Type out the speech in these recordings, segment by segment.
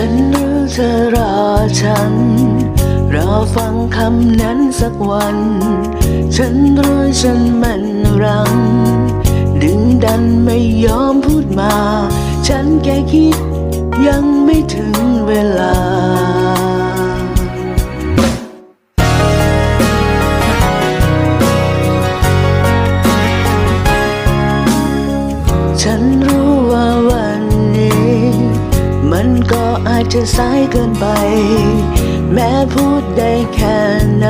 ฉันหรือเธอรอฉัน รอฟังคำนั้นสักวัน ฉันรู้ฉันมันรัง ดึงดันไม่ยอมพูดมา ฉันแค่คิดยังไม่ถึงเวลา อาจจะสายเกินไป แม้พูดได้แค่ไหน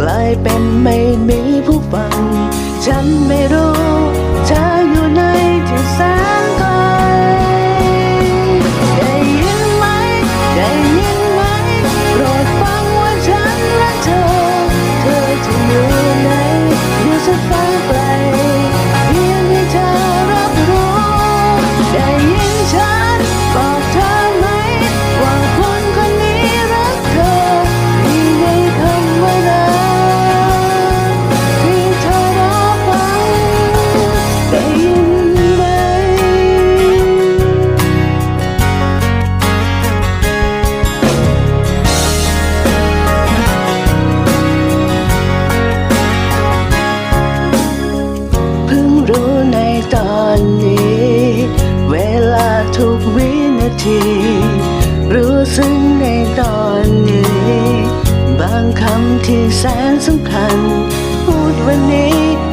กลายเป็นไม่มี ตอนนี้ เวลาทุกวินาที รู้สึกในตอนนี้ บางคำที่แสนสำคัญ พูดวันนี้